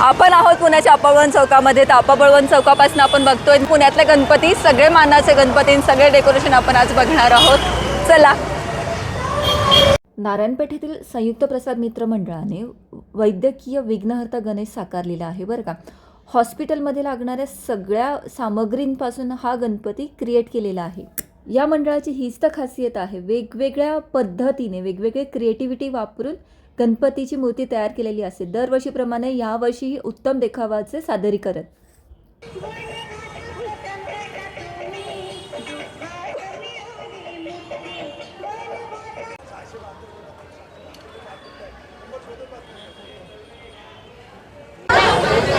आपण आहोत पुण्याच्या आपाबळवण चौकामध्ये. तर आपाबळवण चौकापासून आपण बघतोय पुण्यातले गणपती सगळे मानाचे गणपती सगळे डेकोरेशन आपण आज बघणार आहोत. चला. नारायणपेठेतील संयुक्त प्रसाद मित्र मंडळाने वैद्यकीय विघ्नहर्ता गणेश साकारलेला आहे बरं का. हॉस्पिटलमध्ये लागणाऱ्या सगळ्या सामग्रींपासून हा गणपती क्रिएट केलेला आहे. या मंडळाची हीच तर खासियत आहे. वेगवेगळ्या पद्धतीने वेगवेगळे क्रिएटिव्हिटी वापरून गणपतीची मूर्ती तयार केलेली असते. दरवर्षीप्रमाणे यावर्षीही उत्तम देखावाचे सादरीकरण.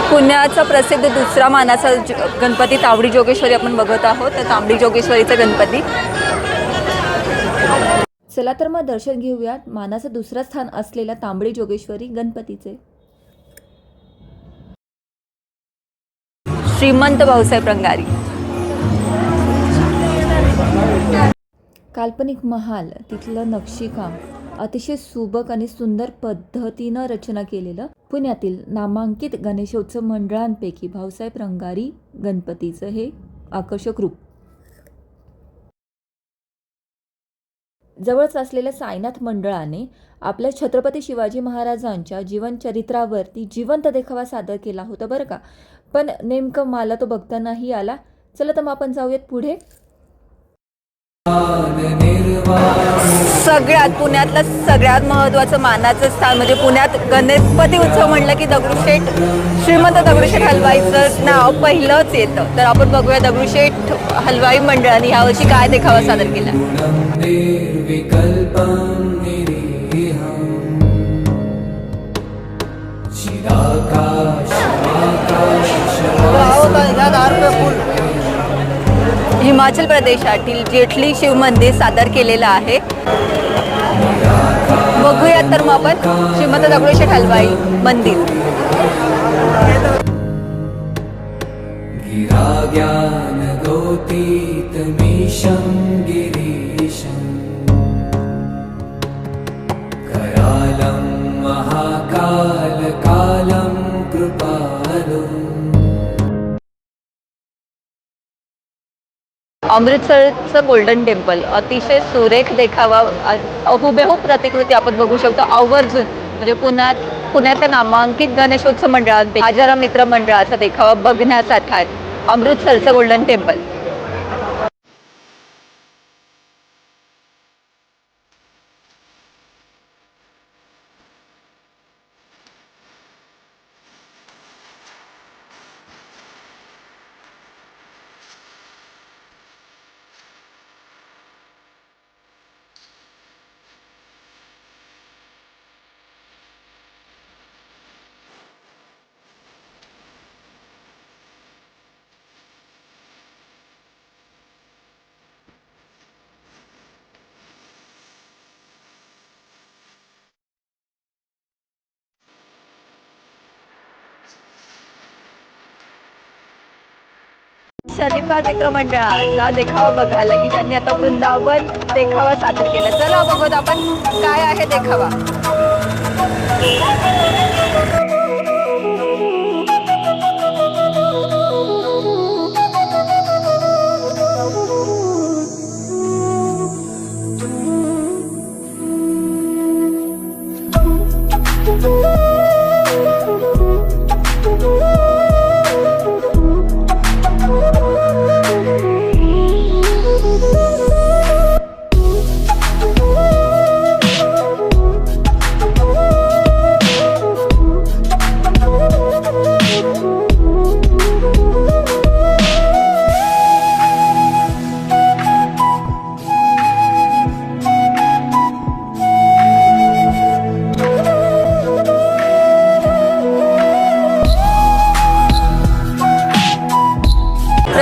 पुण्याचा प्रसिद्ध दुसरा मानाचा गणपती तावडी जोगेश्वरी आपण बघत आहोत. तर तांबडी जोगेश्वरीचा गणपती. चला तर मग दर्शन घेऊयात. मानाचं दुसरं स्थान असलेल्या तांबडी जोगेश्वरी गणपतीचे. श्रीमंत भाऊसाहेब रंगारी. काल्पनिक महाल तिथलं नक्षीकाम अतिशय सुबक आणि सुंदर पद्धतीनं रचना केलेलं पुण्यातील नामांकित गणेशोत्सव मंडळांपैकी भाऊसाहेब रंगारी गणपतीचं हे आकर्षक रूप. जवळच असलेल्या साईनाथ मंडळाने आपल्या छत्रपती शिवाजी महाराजांच्या जीवनचरित्रावरती जिवंत देखावा सादर केला होता बरं का? पण नेमकं मला तो बघतानाही आला. चला तर मग आपण जाऊयात पुढे. सगळ्यात पुण्यातलं सगळ्यात महत्त्वाचं मानाचं स्थान म्हणजे पुण्यात गणपती उत्सव म्हणलं की दगडूशेठ श्रीमंत दगडूशेठ हलवाईचं नाव पहिलंच येतं. तर आपण बघूया दगडूशेठ हलवाई मंडळाने यावर्षी काय देखावा सादर केला. निरीहम् हिमाचल प्रदेशातील जेठली शिव मंदिर सादर केलेलं आहे. बघूयात तर मग आपण श्रीमंत दगडूशेठ हलवाई मंदिर. गिराज्ञानगोतीतमीशं गिरीशम् करालं महाकालकालं अमृतसरचं गोल्डन टेम्पल अतिशय सुरेख देखावा हुबेहूब प्रतिकृती आपण बघू शकतो. आवर्जून म्हणजे पुण्यात पुण्याच्या नामांकित गणेशोत्सव मंडळात आजारा मित्र मंडळाचा देखावा बघण्यासारखा आहे. अमृतसरचं गोल्डन टेम्पल. शनिवार मित्र मंडळाचा देखावा बघायला की त्यांनी आता वृंदावन देखावा सादर केला. चला बघूत आपण काय आहे देखावा.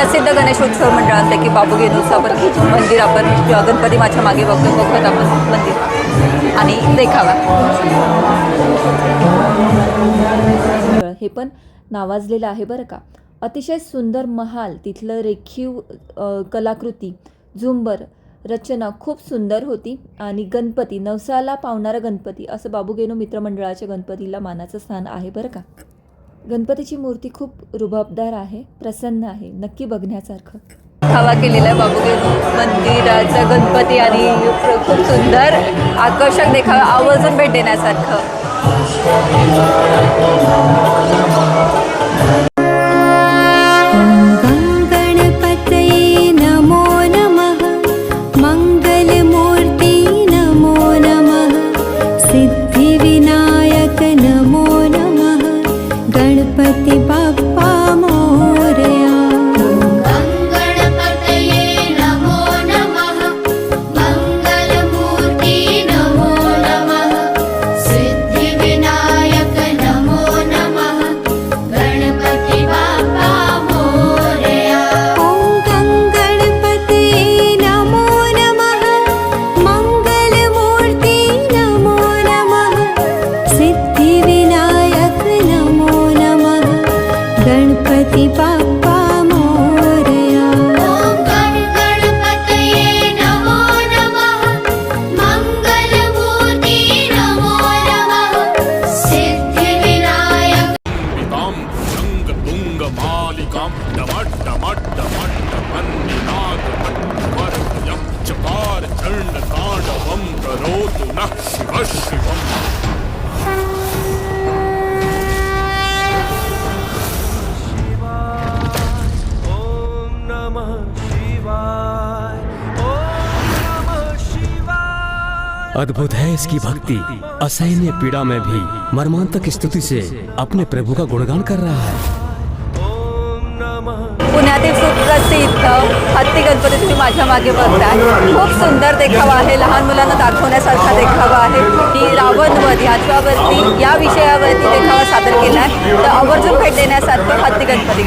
प्रसिद्ध गणेशोत्सव मंडळांपैकी बाबू गेनूचं आपण मंदिर आपण गणपती माझ्या मागे बघतो बघत आपण मंदिर. आणि देखावा. हे पण नावाजलेलं आहे बरं का. अतिशय सुंदर महाल तिथलं रेखीव कलाकृती झुंबर रचना खूप सुंदर होती. आणि गणपती नवसाला पावणारा गणपती असं बाबू गेनू मित्रमंडळाच्या गणपतीला मानाचं स्थान आहे बरं का. गणपतीची मूर्ती खूप रुबाबदार आहे प्रसन्न आहे नक्की बघण्यासारखं. हवा केलेला आहे बाबुगे. मंदिराचा गणपती आणि खूप सुंदर आकर्षक देखावा आवर्जून भेट देण्यासारखं. अद्भुत है इसकी भक्ति। असहनीय पीड़ा में भी मर्मांतक स्तुति से अपने प्रभु का गुणगान कर रहा है। पुण्यातील सुप्रसिद्ध हत्ती गणपती तुम्ही माझ्या मागे बघताय. खूप सुंदर देखावा आहे. लहान मुलांना दाखवण्यासारखा देखावा आहे. की रावणवध याच्यावरती या विषयावरती देखावा सादर केला आहे. तर आवर्जून भेट देण्यासारखं हत्ती गणपती.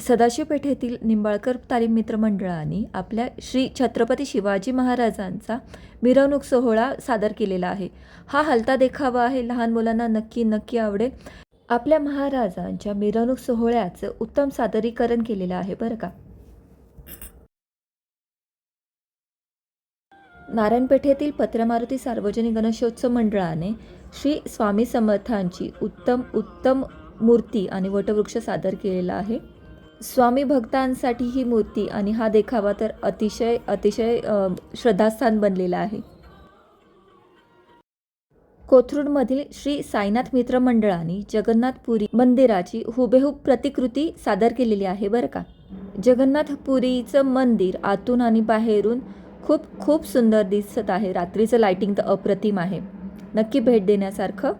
सदाशिव पेठेतील निंबाळकर तालीम मित्र मंडळाने आपल्या श्री छत्रपती शिवाजी महाराजांचा मिरवणूक सोहळा सादर केलेला आहे. हा हलता देखावा आहे. लहान मुलांना नक्की नक्की आवडेल. आपल्या महाराजांच्या मिरवणूक सोहळ्याचं उत्तम सादरीकरण केलेलं आहे बरं का? नारायणपेठेतील पत्रमारुती सार्वजनिक गणेशोत्सव मंडळाने श्री स्वामी समर्थांची उत्तम उत्तम मूर्ती आणि वटवृक्ष सादर केलेला आहे. स्वामी भक्तांसाठी ही मूर्ती आणि हा देखावा तर अतिशय अतिशय श्रद्धास्थान बनलेला आहे. कोथरूडमधील श्री साईनाथ मित्र मंडळाने जगन्नाथपुरी मंदिराची हुबेहूब प्रतिकृती सादर केलेली आहे बरं का? जगन्नाथपुरीचं मंदिर आतून आणि बाहेरून खूप खूप सुंदर दिसत आहे. रात्रीचं लायटिंग तर अप्रतिम आहे. नक्की भेट देण्यासारखं